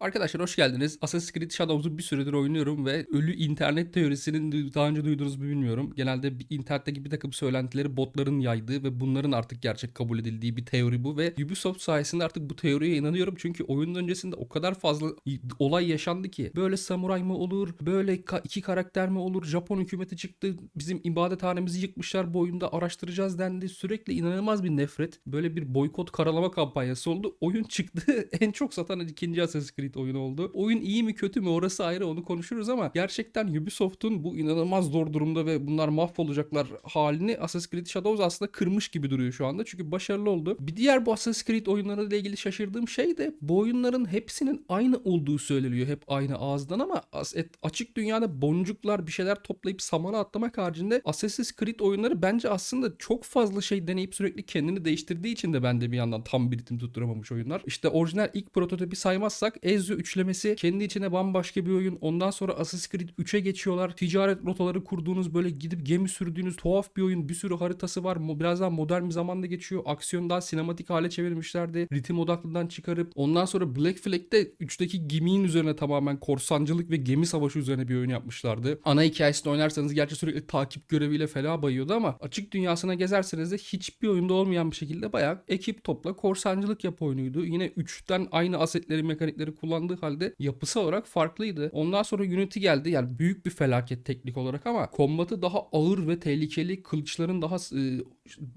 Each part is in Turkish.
Arkadaşlar hoş geldiniz. Assassin's Creed Shadows'u bir süredir oynuyorum ve ölü internet teorisinin daha önce duydunuz mu bilmiyorum. Genelde internetteki bir takım söylentileri botların yaydığı ve bunların artık gerçek kabul edildiği bir teori bu ve Ubisoft sayesinde artık bu teoriye inanıyorum çünkü oyunun öncesinde o kadar fazla olay yaşandı ki böyle samuray mı olur, böyle iki karakter mi olur, Japon hükümeti çıktı, bizim ibadethanemizi yıkmışlar bu oyunda araştıracağız dendi. Sürekli inanılmaz bir nefret, böyle bir boykot karalama kampanyası oldu. Oyun çıktı en çok satan ikinci Assassin's Creed oyunu oldu. Oyun iyi mi kötü mü orası ayrı onu konuşuruz ama gerçekten Ubisoft'un bu inanılmaz zor durumda ve bunlar mahvolacaklar halini Assassin's Creed Shadows aslında kırmış gibi duruyor şu anda. Çünkü başarılı oldu. Bir diğer bu Assassin's Creed oyunlarıyla ilgili şaşırdığım şey de bu oyunların hepsinin aynı olduğu söyleniyor. Hep aynı ağızdan ama açık dünyada boncuklar bir şeyler toplayıp samana atlamak haricinde Assassin's Creed oyunları bence aslında çok fazla şey deneyip sürekli kendini değiştirdiği için de ben de bir yandan tam bir ritim tutturamamış oyunlar. İşte orijinal ilk prototipi saymazsak Ezio üçlemesi kendi içine bambaşka bir oyun. Ondan sonra Assassin's Creed 3'e geçiyorlar. Ticaret rotaları kurduğunuz böyle gidip gemi sürdüğünüz tuhaf bir oyun. Bir sürü haritası var. Biraz daha modern bir zamanda geçiyor. Aksiyondan sinematik hale çevirmişlerdi. Ritim odaklıdan çıkarıp. Ondan sonra Black Flag'de 3'teki geminin üzerine tamamen korsancılık ve gemi savaşı üzerine bir oyun yapmışlardı. Ana hikayesini oynarsanız gerçi sürekli takip göreviyle fela bayıyordu ama açık dünyasına gezerseniz de hiçbir oyunda olmayan bir şekilde bayağı ekip topla korsancılık yap oyunuydu. Yine 3'ten aynı asetleri mekanikleri kullandığı halde yapısı olarak farklıydı. Ondan sonra Unity geldi. Yani büyük bir felaket teknik olarak ama kombatı daha ağır ve tehlikeli kılıçların daha e,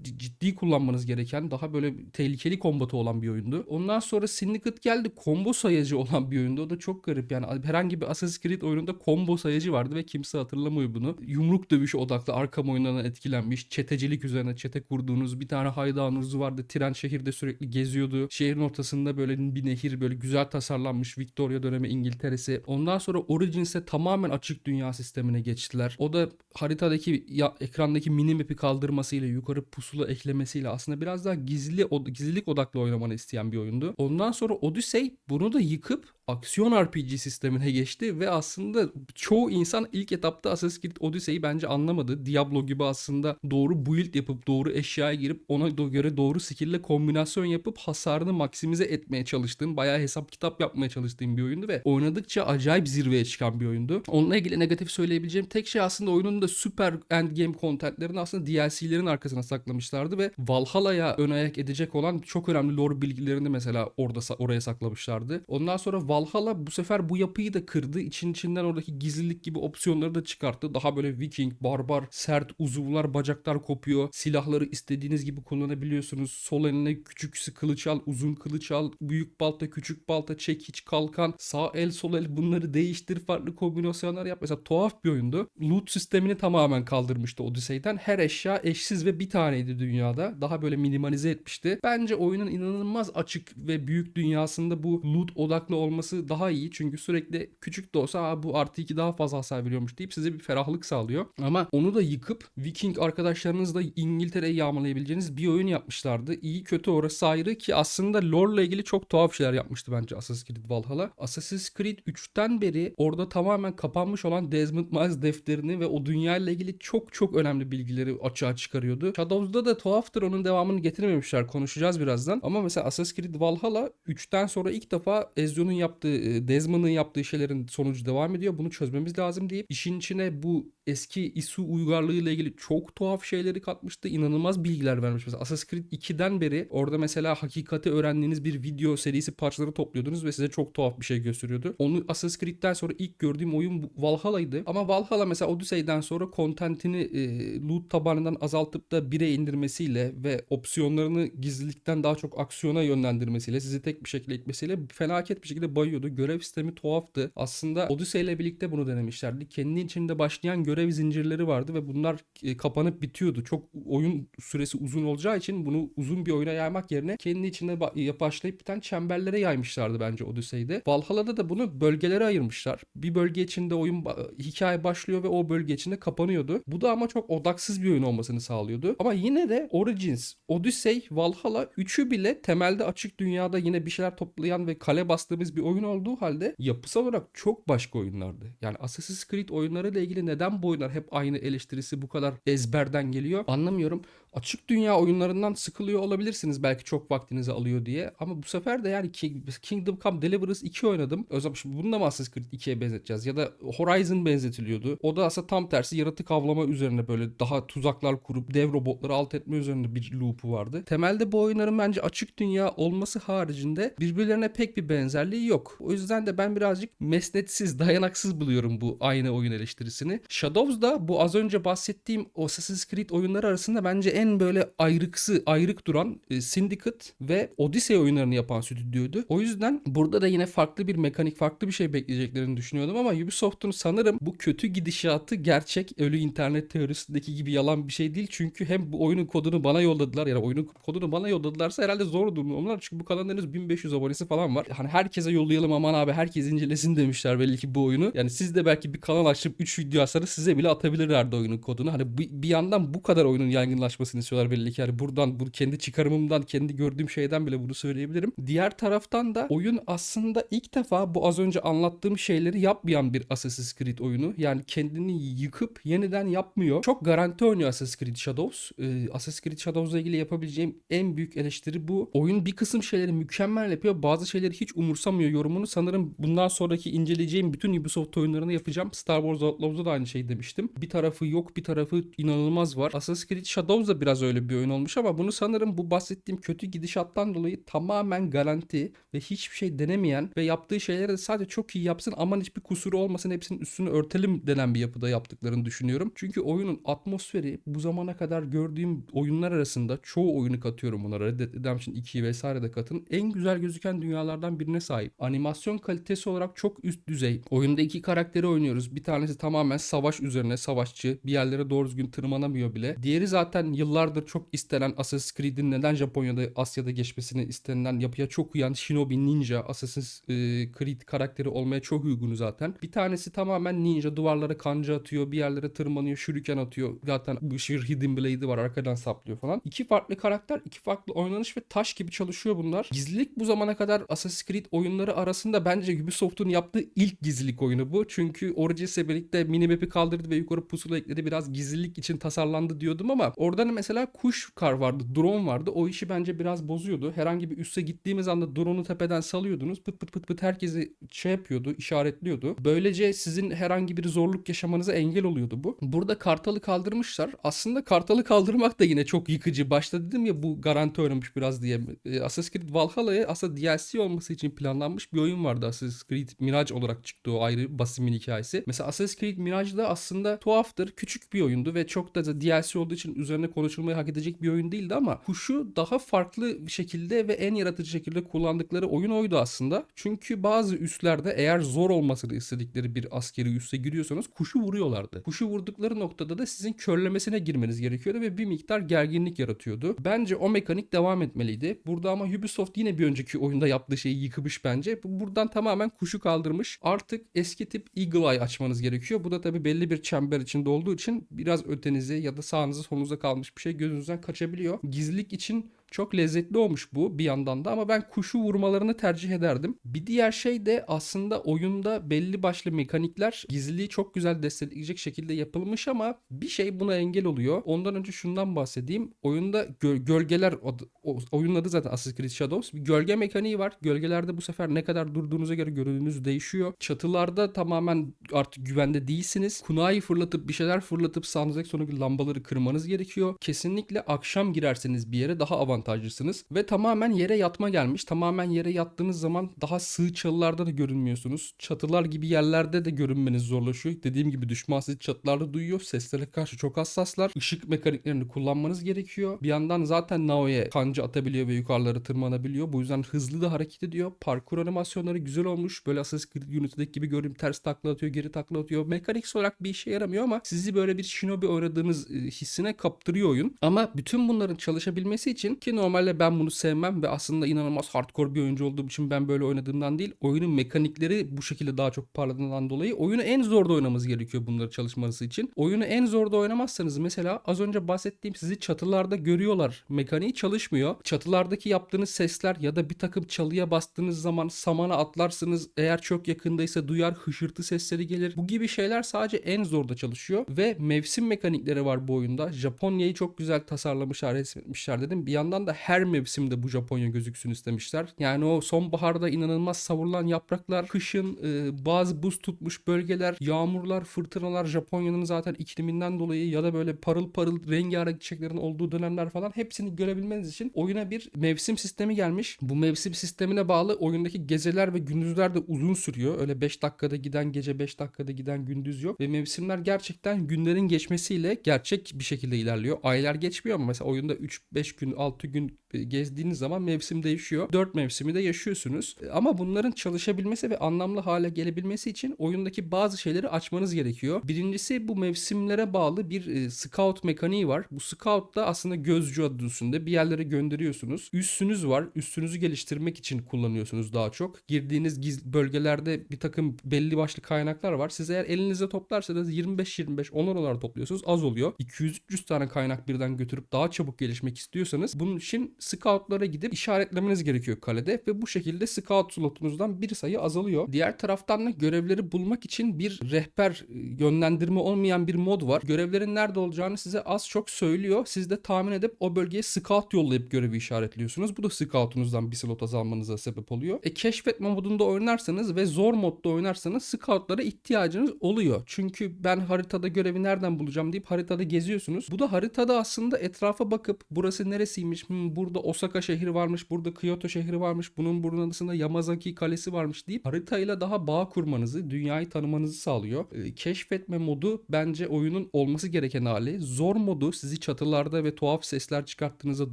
ciddi kullanmanız gereken daha böyle tehlikeli kombatı olan bir oyundu. Ondan sonra Syndicate geldi. Combo sayacı olan bir oyundu. O da çok garip yani. Herhangi bir Assassin's Creed oyununda combo sayacı vardı ve kimse hatırlamıyor bunu. Yumruk dövüşü odaklı arkam oyunlarından etkilenmiş. Çetecilik üzerine çete kurduğunuz bir tane haydanınız vardı. Tren şehirde sürekli geziyordu. Şehrin ortasında böyle bir nehir böyle güzel tasarlanmış Victoria dönemi İngiltere'si. Ondan sonra Origins'e tamamen açık dünya sistemine geçtiler. O da haritadaki ya, ekrandaki mini map'i kaldırmasıyla yukarı pusula eklemesiyle aslında biraz daha gizli gizlilik odaklı oynamanı isteyen bir oyundu. Ondan sonra Odyssey bunu da yıkıp aksiyon RPG sistemine geçti ve aslında çoğu insan ilk etapta Assassin's Creed Odyssey'i bence anlamadı. Diablo gibi aslında doğru build yapıp doğru eşyaya girip ona göre doğru skill'le kombinasyon yapıp hasarını maksimize etmeye çalıştığım, bayağı hesap kitap yapmaya çalıştığım bir oyundu ve oynadıkça acayip zirveye çıkan bir oyundu. Onunla ilgili negatif söyleyebileceğim tek şey aslında oyunun da süper endgame contentlerini aslında DLC'lerin arkasına saklamışlardı ve Valhalla'ya ön ayak edecek olan çok önemli lore bilgilerini mesela orada oraya saklamışlardı. Ondan sonra Valhalla bu sefer bu yapıyı da kırdı. İçin içinden oradaki gizlilik gibi opsiyonları da çıkarttı. Daha böyle Viking, barbar, sert uzuvlar, bacaklar kopuyor. Silahları istediğiniz gibi kullanabiliyorsunuz. Sol eline küçük kılıç al, uzun kılıç al, büyük balta, küçük balta, çekiç, kalkan, sağ el, sol el bunları değiştir, farklı kombinasyonlar yap. Mesela tuhaf bir oyundu. Loot sistemini tamamen kaldırmıştı Odyssey'den. Her eşya eşsiz ve bir taneydi dünyada. Daha böyle minimalize etmişti. Bence oyunun inanılmaz açık ve büyük dünyasında bu loot odaklı olması daha iyi. Çünkü sürekli küçük de olsa "Aa, bu artı 2 daha fazla hasar veriyormuş deyip size bir ferahlık sağlıyor. Ama onu da yıkıp Viking arkadaşlarınızla İngiltere'yi yağmalayabileceğiniz bir oyun yapmışlardı. İyi kötü orası ayrı ki aslında lore'la ilgili çok tuhaf şeyler yapmıştı bence Assassin's Creed Valhalla. Assassin's Creed 3'ten beri orada tamamen kapanmış olan Desmond Miles defterini ve o dünyayla ilgili çok çok önemli bilgileri açığa çıkarıyordu. Shadows'da da tuhaftır onun devamını getirmemişler. Konuşacağız birazdan. Ama mesela Assassin's Creed Valhalla 3'ten sonra ilk defa Ezio'nun yaptığı, e, Desmond'ın yaptığı şeylerin sonucu devam ediyor. Bunu çözmemiz lazım deyip işin içine bu eski ISU uygarlığıyla ilgili çok tuhaf şeyleri katmıştı. İnanılmaz bilgiler vermiş. Mesela Assassin's Creed 2'den beri orada mesela hakikati öğrendiğiniz bir video serisi parçaları topluyordunuz ve size çok tuhaf bir şey gösteriyordu. Onu Assassin's Creed'den sonra ilk gördüğüm oyun Valhalla'ydı. Ama Valhalla mesela Odyssey'den sonra kontentini e, loot tabanından azaltıp da 1'e indirmesiyle ve opsiyonlarını gizlilikten daha çok aksiyona yönlendirmesiyle sizi tek bir şekilde itmesiyle felaket bir şekilde bayıyordu. Görev sistemi tuhaftı. Aslında Odyssey ile birlikte bunu denemişlerdi. Kendi içinde başlayan görev zincirleri vardı ve bunlar e, kapanıp bitiyordu. Çok oyun süresi uzun olacağı için bunu uzun bir oyuna yaymak yerine kendi içinde başlayıp biten çemberlere yaymışlardı bence Odyssey'de. Valhalla'da da bunu bölgelere ayırmışlar. Bir bölge içinde oyun hikaye başlıyor ve o bölge içinde kapanıyordu. Bu da ama çok odaksız bir oyun olmasını sağlıyordu. Ama yine de Origins, Odyssey, Valhalla üçü bile temelde açık dünyada yine bir şeyler toplayan ve kale bastığımız bir oyun olduğu halde yapısal olarak çok başka oyunlardı. Yani Assassin's Creed oyunları ile ilgili neden bu oyunlar hep aynı eleştirisi bu kadar ezberden geliyor anlamıyorum. Açık dünya oyunlarından sıkılıyor olabilirsiniz belki çok vaktinizi alıyor diye. Ama bu sefer de yani King- Kingdom Come Deliverance 2 oynadım. Zaman şimdi bunu da mı Assassin's Creed 2'ye benzeteceğiz? Ya da Horizon benzetiliyordu. O da aslında tam tersi yaratık avlama üzerine böyle daha tuzaklar kurup dev robotları alt etme üzerine bir loop'u vardı. Temelde bu oyunların bence açık dünya olması haricinde birbirlerine pek bir benzerliği yok. O yüzden de ben birazcık mesnetsiz, dayanaksız buluyorum bu aynı oyun eleştirisini. Shadows da bu az önce bahsettiğim o Assassin's Creed oyunları arasında bence en böyle ayrıksı, ayrık duran e, Syndicate ve Odyssey oyunlarını yapan stüdyoydu. O yüzden burada da yine farklı bir mekanik, farklı bir şey bekleyeceklerini düşünüyordum ama Ubisoft'un sanırım bu kötü gidişatı gerçek ölü internet teorisindeki gibi yalan bir şey değil. Çünkü hem bu oyunun kodunu bana yolladılar yani oyunun kodunu bana yolladılarsa herhalde zor durumda onlar. Çünkü bu kanalın henüz 1500 abonesi falan var. Hani herkese yollayalım aman abi herkes incelesin demişler belli ki bu oyunu. Yani siz de belki bir kanal açıp 3 video atsanız size bile atabilirlerdi oyunun kodunu. Hani bir, yandan bu kadar oyunun yaygınlaşmasını istiyorlar belli ki. Yani buradan bu kendi çıkarımımdan, kendi gördüğüm şeyden bile bunu söyleyebilirim. Diğer taraftan da oyun aslında ilk defa bu az önce anlattığım şeyleri yapmayan bir Assassin's Creed oyunu. Yani kendini yıkıp yeniden yapmıyor. Çok garanti oynuyor Assassin's Creed Shadows. Ee, Assassin's Creed Shadows'la ilgili yapabileceğim en büyük eleştiri bu. Oyun bir kısım şeyleri mükemmel yapıyor. Bazı şeyleri hiç umursamıyor yorumunu. Sanırım bundan sonraki inceleyeceğim bütün Ubisoft oyunlarını yapacağım. Star Wars Outlaws'da da aynı şeyi demiştim. Bir tarafı yok, bir tarafı inanılmaz var. Assassin's Creed Shadows da biraz öyle bir oyun olmuş ama bunu sanırım bu bahsettiğim kötü gidişattan dolayı tamamen garanti ve hiçbir şey denemeyen ve yaptığı şeyleri de sadece çok iyi yapsın aman hiçbir kusuru olmasın hepsinin üstünü örtelim denen bir yapıda yaptıklarını düşünüyorum. Çünkü oyunun atmosferi bu zamana kadar gördüğüm oyunlar arasında çoğu oyunu katıyorum buna. Red Dead Redemption 2'yi vesaire de katın. En güzel gözüken dünyalardan birine sahip. Animasyon kalitesi olarak çok üst düzey. Oyunda iki karakteri oynuyoruz. Bir tanesi tamamen savaş üzerine savaşçı. Bir yerlere doğru düzgün tırmanamıyor bile. Diğeri zaten yıllardır çok istenen Assassin's Creed'in neden Japonya'da Asya'da geçmesini istenilen yapıya çok uyan Shinobi Ninja Assassin's e, Creed karakteri olmaya çok uygun zaten. Bir tanesi tamamen ninja duvarlara kanca atıyor. Bir yerlere tırmanıyor. Shuriken atıyor. Zaten bu Sheer Hidden Blade'i var. Arkadan saplıyor falan. İki farklı karakter, iki farklı oynanış ve taş gibi çalışıyor bunlar. Gizlilik bu zamana kadar Assassin's Creed oyunları arasında bence Ubisoft'un yaptığı ilk gizlilik oyunu bu. Çünkü Origins'le birlikte minimap'i kaldırdı ve yukarı pusula ekledi. Biraz gizlilik için tasarlandı diyordum ama oradan mesela kuş kar vardı, drone vardı. O işi bence biraz bozuyordu. Herhangi bir üsse gittiğimiz anda drone'u tepeden salıyordunuz. Pıt pıt pıt pıt herkesi şey yapıyordu, işaretliyordu. Böylece sizin herhangi bir zorluk yaşamanıza engel oluyordu bu. Burada kartalı kaldırmışlar. Aslında kartalı kaldırmak da yine çok yıkıcı. Başta dedim ya bu garanti oynamış biraz diye. E, Assassin's Creed Valhalla'ya aslında DLC olması için planlanmış bir oyun vardı. Assassin's Creed Mirage olarak çıktı o ayrı Basim'in hikayesi. Mesela Assassin's Creed Mirage da aslında tuhaftır. Küçük bir oyundu ve çok da DLC olduğu için üzerine konuşulmayı hak edecek bir oyun değildi ama kuşu daha farklı şekilde ve en yaratıcı şekilde kullandıkları oyun oydu aslında. Çünkü bazı üslerde eğer zor olmasını istedikleri bir askeri üsse giriyorsanız kuşu vuruyorlardı. Kuşu vurdukları noktada da sizin körlemesine girmeniz gerekiyordu ve bir miktar gerginlik yaratıyordu. Bence o mekanik devam etmeliydi. Burada ama Ubisoft yine bir önceki oyunda yaptığı şeyi yıkmış bence. Bu- Buradan tamamen kuşu kaldırmış. Artık eski tip Eagle Eye açmanız gerekiyor. Bu da tabii belli bir çember içinde olduğu için biraz ötenize ya da sağınıza solunuza kalmış bir şey gözünüzden kaçabiliyor. Gizlilik için çok lezzetli olmuş bu bir yandan da ama ben kuşu vurmalarını tercih ederdim. Bir diğer şey de aslında oyunda belli başlı mekanikler gizliliği çok güzel destekleyecek şekilde yapılmış ama bir şey buna engel oluyor. Ondan önce şundan bahsedeyim. Oyunda gö- gölgeler adı- o- oyunun adı zaten Assassin's Creed Shadows. Bir gölge mekaniği var. Gölgelerde bu sefer ne kadar durduğunuza göre görünümünüz değişiyor. Çatılarda tamamen artık güvende değilsiniz. Kunayı fırlatıp bir şeyler fırlatıp sağınızdaki sonraki lambaları kırmanız gerekiyor. Kesinlikle akşam girerseniz bir yere daha avantajlısınız. Ve tamamen yere yatma gelmiş. Tamamen yere yattığınız zaman daha sığ çalılarda da görünmüyorsunuz. Çatılar gibi yerlerde de görünmeniz zorlaşıyor. Dediğim gibi düşman sizi çatılarda duyuyor. Seslere karşı çok hassaslar. Işık mekaniklerini kullanmanız gerekiyor. Bir yandan zaten Nao'ya kanca atabiliyor ve yukarılara tırmanabiliyor. Bu yüzden hızlı da hareket ediyor. Parkur animasyonları güzel olmuş. Böyle Assassin's Creed Unity'deki gibi görünüm ters takla atıyor, geri takla atıyor. Mekanik olarak bir işe yaramıyor ama sizi böyle bir shinobi oynadığınız e, hissine kaptırıyor oyun. Ama bütün bunların çalışabilmesi için ki normalde ben bunu sevmem ve aslında inanılmaz hardcore bir oyuncu olduğum için ben böyle oynadığımdan değil. Oyunun mekanikleri bu şekilde daha çok parladığından dolayı oyunu en zorda oynamanız gerekiyor bunları çalışması için. Oyunu en zorda oynamazsanız mesela az önce bahsettiğim sizi çatılarda görüyorlar. Mekaniği çalışmıyor. Çatılardaki yaptığınız sesler ya da bir takım çalıya bastığınız zaman samana atlarsınız. Eğer çok yakındaysa duyar hışırtı sesleri gelir. Bu gibi şeyler sadece en zorda çalışıyor ve mevsim mekanikleri var bu oyunda. Japonya'yı çok güzel tasarlamışlar, resmetmişler dedim. Bir yandan da her mevsimde bu Japonya gözüksün istemişler. Yani o sonbaharda inanılmaz savrulan yapraklar, kışın e, bazı buz tutmuş bölgeler, yağmurlar, fırtınalar, Japonya'nın zaten ikliminden dolayı ya da böyle parıl parıl rengarenk çiçeklerin olduğu dönemler falan hepsini görebilmeniz için oyuna bir mevsim sistemi gelmiş. Bu mevsim sistemine bağlı oyundaki geceler ve gündüzler de uzun sürüyor. Öyle 5 dakikada giden gece 5 dakikada giden gündüz yok. Ve mevsimler gerçekten günlerin geçmesiyle gerçek bir şekilde ilerliyor. Aylar geçmiyor ama mesela oyunda 3-5 gün 6 gün e, gezdiğiniz zaman mevsim değişiyor. 4 mevsimi de yaşıyorsunuz. E, Ama bunların çalışabilmesi ve anlamlı hale gelebilmesi için oyundaki bazı şeyleri açmanız gerekiyor. Birincisi bu mevsimlere bağlı bir e, scout mekaniği var. Bu scout da aslında gözcü adı üstünde bir yerlere gönderiyorsunuz. Üssünüz var. Üssünüzü geliştirmek için kullanıyorsunuz daha çok. Girdiğiniz giz- bölgelerde bir takım belli başlı kaynaklar var. Siz eğer elinize toplarsanız 25-25 onar onar topluyorsunuz. Az oluyor. 200-300 tane kaynak birden götürüp daha çabuk gelişmek istiyorsanız bunun için scoutlara gidip işaretlemeniz gerekiyor kalede ve bu şekilde scout slotunuzdan bir sayı azalıyor. Diğer taraftan da görevleri bulmak için bir rehber e, yönlendirme olmayan bir mod var. Görevlerin nerede olacağını size az çok söylüyor. Siz de tahmin edip o bölgeye scout yollayıp görevi işaretliyorsunuz. Bu da scoutunuzdan bir slot azalmanıza sebep oluyor. E keşfetme modunda oynarsanız ve zor modda oynarsanız scoutlara ihtiyacınız oluyor. Çünkü ben haritada görevi nereden bulacağım deyip haritada geziyorsunuz. Bu da haritada aslında etrafa bakıp burası neresiymiş? Hmm, burada Osaka şehri varmış, burada Kyoto şehri varmış, bunun burasında Yamazaki kalesi varmış deyip haritayla daha bağ kurmanızı, dünyayı tanımanızı sağlıyor. E, keşfetme modu bence oyunun olması gereken hali. Zor modu sizi çatılarda ve tuhaf sesler çıkarttığınızda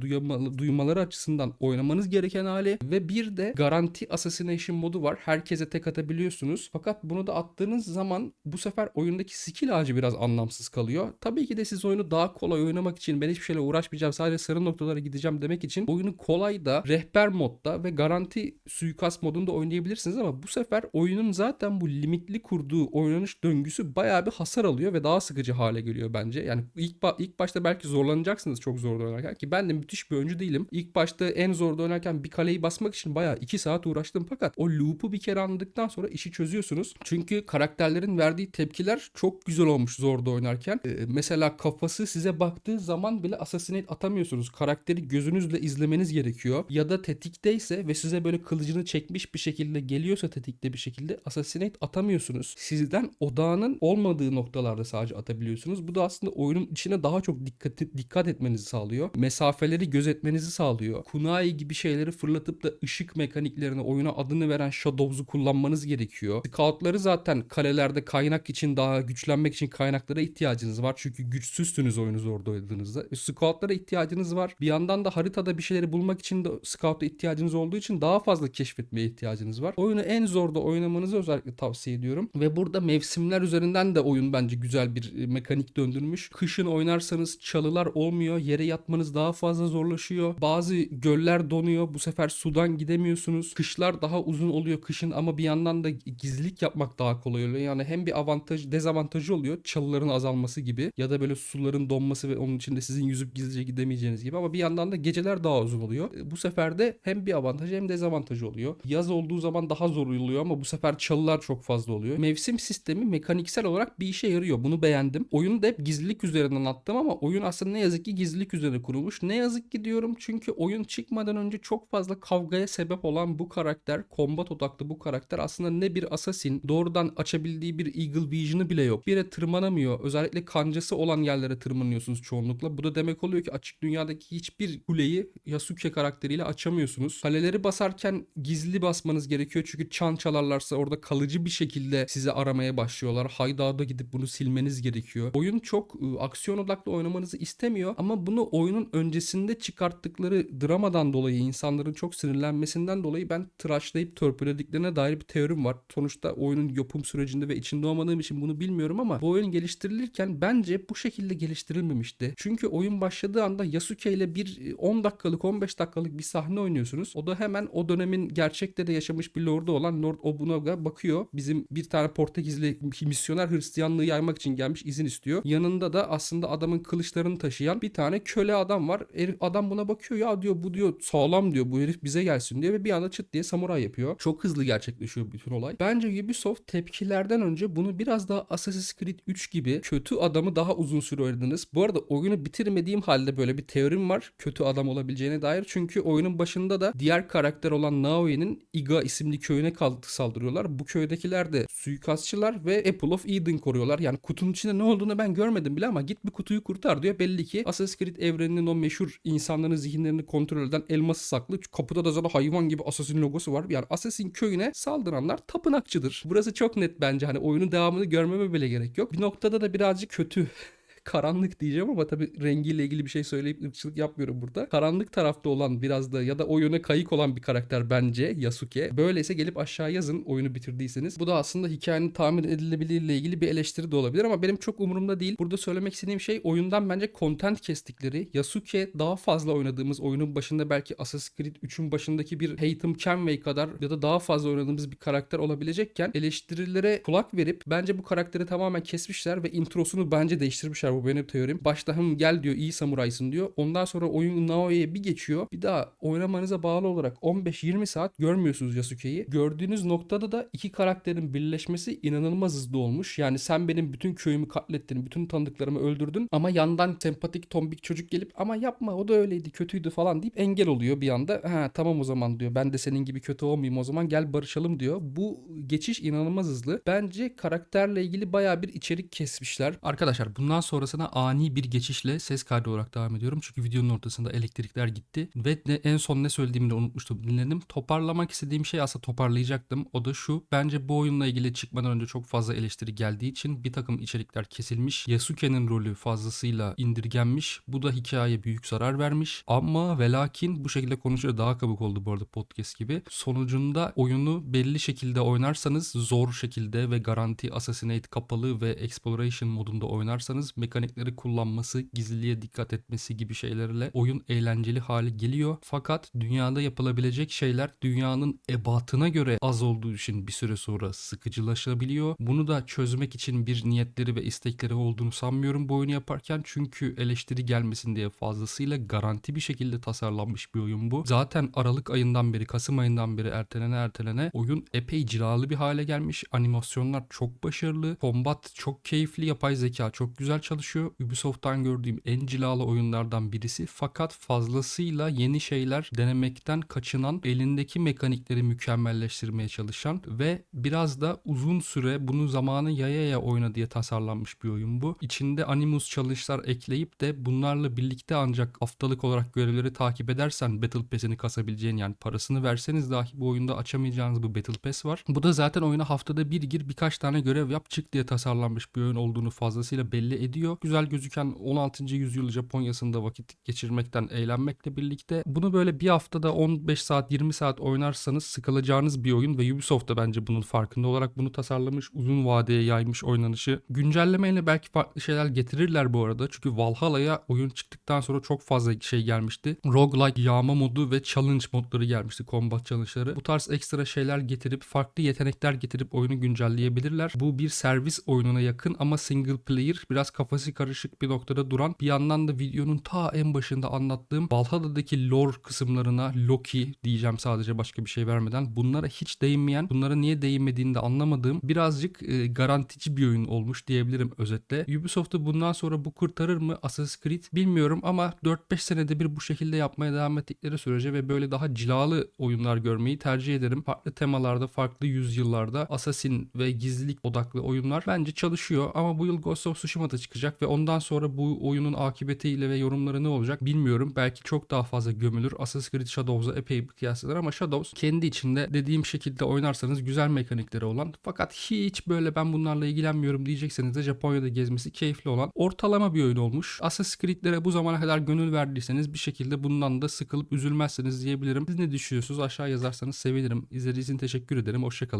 duyamalı, duymaları açısından oynamanız gereken hali ve bir de garanti assassination modu var. Herkese tek atabiliyorsunuz. Fakat bunu da attığınız zaman bu sefer oyundaki skill ağacı biraz anlamsız kalıyor. Tabii ki de siz oyunu daha kolay oynamak için ben hiçbir şeyle uğraşmayacağım sadece sarı noktalara gideceğim demek için oyunu kolay da rehber modda ve garanti suikast modunda oynayabilirsiniz ama bu sefer oyunun zaten bu limitli kurduğu oynanış döngüsü bayağı bir hasar alıyor ve daha sıkıcı hale geliyor bence. Yani ilk ba- ilk başta belki zorlanacaksınız çok zorda oynarken ki ben de müthiş bir oyuncu değilim. İlk başta en zorda oynarken bir kaleyi basmak için bayağı 2 saat uğraştım fakat o loop'u bir kere anladıktan sonra işi çözüyorsunuz. Çünkü karakterlerin verdiği tepkiler çok güzel olmuş zorda oynarken. Ee, mesela kafası size baktığı zaman bile assassinate atamıyorsunuz. Karakteri gözünüzle izlemeniz gerekiyor. Ya da tetikteyse ve size böyle kılıcını çekmiş bir şekilde geliyorsa tetikte bir şekilde assassinate atamıyorsunuz. Sizden odağının olmadığı noktalarda sadece atabiliyorsunuz. Bu da aslında oyunun içine daha çok dikkat, dikkat etmenizi sağlıyor. Mesafeleri gözetmenizi sağlıyor. Kunai gibi şeyleri fırlatıp da ışık mekaniklerine oyuna adını veren Shadows'u kullanmanız gerekiyor. Scout'ları zaten kalelerde kaynak için daha güçlenmek için kaynaklara ihtiyacınız var. Çünkü güçsüzsünüz oyunu zorda oynadığınızda. Scout'lara ihtiyacınız var. Bir yandan da haritada bir şeyleri bulmak için de Scout'a ihtiyacınız olduğu için daha fazla keşfetmeye ihtiyacınız var. Oyunu en zorda oynamanızı özellikle tavsiye ediyorum. Ve burada mevsimler üzerinden de oyun bence güzel bir e, mekanik döndürmüş. Kışın oynarsanız çalılar olmuyor. Yere yatmanız daha fazla zorlaşıyor. Bazı göller donuyor. Bu sefer sudan gidemiyorsunuz. Kışlar daha uzun oluyor kışın ama bir yandan da gizlilik yapmak daha kolay oluyor. Yani hem bir avantaj dezavantajı oluyor. Çalıların azalması gibi ya da böyle suların donması ve onun içinde sizin yüzüp gizlice gidemeyeceğiniz gibi ama bir yandan da geceler daha uzun oluyor. E, Bu sefer de hem bir avantajı hem dezavantajı oluyor. Yaz olduğu zaman daha zor oluyor ama bu sefer çalılar çok fazla oluyor. Mevsim sistemi mekaniksel olarak bir işe yarıyor. Bunu beğendim. Oyunu da hep gizlilik üzerinden attım ama oyun aslında ne yazık ki gizlilik üzerine kurulmuş. Ne yazık ki diyorum çünkü oyun çıkmadan önce çok fazla kavgaya sebep olan bu karakter, kombat odaklı bu karakter aslında ne bir assassin, doğrudan açabildiği bir Eagle Vision'ı bile yok. Bir yere tırmanamıyor. Özellikle kancası olan yerlere tırmanıyorsunuz çoğunlukla. Bu da demek oluyor ki açık dünyadaki hiçbir kuleyi Yasuke karakteriyle açamıyorsunuz. Kaleleri basarken gizli basmanız gerekiyor çünkü çan çalarlarsa orada kalıcı bir şekilde sizi aramaya başlıyorlar. Haydağda gidip bunu silmeniz gerekiyor. Oyun çok ı, aksiyon odaklı oynamanızı istemiyor ama bunu oyunun öncesinde çıkarttıkları dramadan dolayı insanların çok sinirlenmesinden dolayı ben tıraşlayıp törpülediklerine dair bir teorim var. Sonuçta oyunun yapım sürecinde ve içinde olmadığım için bunu bilmiyorum ama bu oyun geliştirilirken bence bu şekilde geliştirilmemişti. Çünkü oyun başladığı anda Yasuke ile bir 10 dakikalık 15 dakikalık bir sahne oynuyorsunuz. O da hemen o dönemin gerçekte de yaşamış bir lordu olan Lord Obunaga bakıyor. Bizim bir tane Portekizli misyoner Hristiyanlığı yaymak için gelmiş izin istiyor. Yanında da aslında adamın kılıçlarını taşıyan bir tane köle adam var. Herif, adam buna bakıyor ya diyor bu diyor sağlam diyor bu herif bize gelsin diyor ve bir anda çıt diye samuray yapıyor. Çok hızlı gerçekleşiyor bütün olay. Bence Ubisoft tepkilerden önce bunu biraz daha Assassin's Creed 3 gibi kötü adamı daha uzun süre oynadınız. Bu arada oyunu bitirmediğim halde böyle bir teorim var kötü adam olabileceğine dair. Çünkü oyunun başında da diğer karakter olan Naoi'nin Iga isimli köyüne saldırıyorlar. Bu köydekiler de suikastçılar ve Apple of Eden koruyorlar. Yani kutunun içinde ne olduğunu ben görmedim bile ama git bir kutuyu kurtar diyor. Belli ki Assassin's Creed evreninin o meşhur insanların zihinlerini kontrol eden elması saklı. Kapıda da zaten hayvan gibi Assassin logosu var. Yani Assassin köyüne saldıranlar tapınakçıdır. Burası çok net bence. Hani oyunun devamını görmeme bile gerek yok. Bir noktada da birazcık kötü karanlık diyeceğim ama tabii rengiyle ilgili bir şey söyleyip ırkçılık yapmıyorum burada. Karanlık tarafta olan biraz da ya da o yöne kayık olan bir karakter bence Yasuke. Böyleyse gelip aşağı yazın oyunu bitirdiyseniz. Bu da aslında hikayenin tamir edilebilirliğiyle ilgili bir eleştiri de olabilir ama benim çok umurumda değil. Burada söylemek istediğim şey oyundan bence content kestikleri. Yasuke daha fazla oynadığımız oyunun başında belki Assassin's Creed 3'ün başındaki bir Haytham Kenway kadar ya da daha fazla oynadığımız bir karakter olabilecekken eleştirilere kulak verip bence bu karakteri tamamen kesmişler ve introsunu bence değiştirmişler. Bu benim teorim. Başta gel diyor iyi samuraysın diyor. Ondan sonra oyun Naoi'ye bir geçiyor. Bir daha oynamanıza bağlı olarak 15-20 saat görmüyorsunuz Yasuke'yi. Gördüğünüz noktada da iki karakterin birleşmesi inanılmaz hızlı olmuş. Yani sen benim bütün köyümü katlettin, bütün tanıdıklarımı öldürdün ama yandan sempatik tombik çocuk gelip ama yapma o da öyleydi kötüydü falan deyip engel oluyor bir anda. Ha tamam o zaman diyor. Ben de senin gibi kötü olmayayım o zaman gel barışalım diyor. Bu geçiş inanılmaz hızlı. Bence karakterle ilgili baya bir içerik kesmişler. Arkadaşlar bundan sonrasına ani bir geçişle ses kaydı olarak devam ediyorum. Çünkü videonun ortasında elektrikler gitti ve ne, en son ne söylediğimi de unutmuştum dinledim. Toparlamak istediğim şey aslında toparlayacaktım. O da şu. Bence bu oyunla ilgili çıkmadan önce çok fazla eleştiri geldiği için bir takım içerikler kesilmiş. Yasuke'nin rolü fazlasıyla indirgenmiş. Bu da hikayeye büyük zarar vermiş. Ama ve lakin bu şekilde konuşuyor daha kabuk oldu bu arada podcast gibi. Sonucunda oyunu belli şekilde oynarsanız zor şekilde ve garanti assassinate kapalı ve exploration modunda oynarsanız mekanikleri kullanması, gizliliğe dikkat etmesi gibi şeylerle oyun eğlenceli hale geliyor. Fakat dünyada yapılabilecek şeyler dünyanın ebatına göre az olduğu için bir süre sonra sıkıcılaşabiliyor. Bunu da çözmek için bir niyetleri ve istekleri olduğunu sanmıyorum bu oyunu yaparken. Çünkü eleştiri gelmesin diye fazlasıyla garanti bir şekilde tasarlanmış bir oyun bu. Zaten Aralık ayından beri, Kasım ayından beri ertelene ertelene oyun epey cilalı bir hale gelmiş. Animasyonlar çok başarılı. Combat çok keyifli. Yapay zeka çok güzel çalışıyor. Ubisoft'tan gördüğüm en cilalı oyunlardan birisi. Fakat fazlasıyla yeni şeyler denemekten kaçınan, elindeki mekanikleri mükemmelleştirmeye çalışan ve biraz da uzun süre bunu zamanı yaya yaya oyna diye tasarlanmış bir oyun bu. İçinde Animus challenge'lar ekleyip de bunlarla birlikte ancak haftalık olarak görevleri takip edersen Battle Pass'ini kasabileceğin yani parasını verseniz dahi bu oyunda açamayacağınız bir Battle Pass var. Bu da zaten oyuna haftada bir gir birkaç tane görev yap çık diye tasarlanmış bir oyun olduğunu fazlasıyla belli ediyor. Güzel gözüken 16. yüzyıl Japonya'sında vakit geçirmekten eğlenmekle birlikte bunu böyle bir haftada 15 saat 20 saat oynarsanız sıkılacağınız bir oyun ve Ubisoft da bence bunun farkında olarak bunu tasarlamış uzun vadeye yaymış oynanışı. Güncellemeyle belki farklı şeyler getirirler bu arada. Çünkü Valhalla'ya oyun çıktıktan sonra çok fazla şey gelmişti. Roguelike yağma modu ve challenge modları gelmişti. Combat challenge'ları. Bu tarz ekstra şeyler getirip farklı yetenekler getirip oyunu güncelleyebilirler. Bu bir servis oyununa yakın ama single player biraz kafası karışık bir noktada duran bir yandan da videonun ta en başında anlattığım Valhalla'daki lore kısımlarına Loki diyeceğim sadece başka bir şey vermeden bunlara hiç değinmeyen bunlara niye değinmediğini de anlamadığım birazcık e, garantici bir oyun olmuş diyebilirim özetle. Ubisoft'u bundan sonra bu kurtarır mı Assassin's Creed bilmiyorum ama 4-5 senede bir bu şekilde yapmaya devam ettikleri sürece ve böyle daha cilalı oyunlar görmeyi tercih ederim. Farklı temalarda, farklı yüzyıllarda Assassin ve gizlilik odaklı oyunlar bence çalışıyor ama bu yıl Ghost of Tsushima'da çıkacak ve ondan sonra bu oyunun akıbetiyle ve yorumları ne olacak bilmiyorum. Belki çok daha fazla gömülür. Assassin's Creed Shadows'a epey kıyaslanır ama Shadows kendi içinde dediğim şekilde oynarsanız güzel mekanikleri olan fakat hiç böyle ben bunlarla ilgilenmiyorum diyecekseniz de Japonya'da gezmesi keyifli olan ortalama bir oyun olmuş. Assassin's Creed'lere bu zamana kadar gönül verdiyseniz bir şekilde bundan da sıkılıp üzülmezseniz diyebilirim. Siz ne düşünüyorsunuz? Aşağı yazarsanız sevinirim. İzlediğiniz için teşekkür ederim. Hoşçakalın.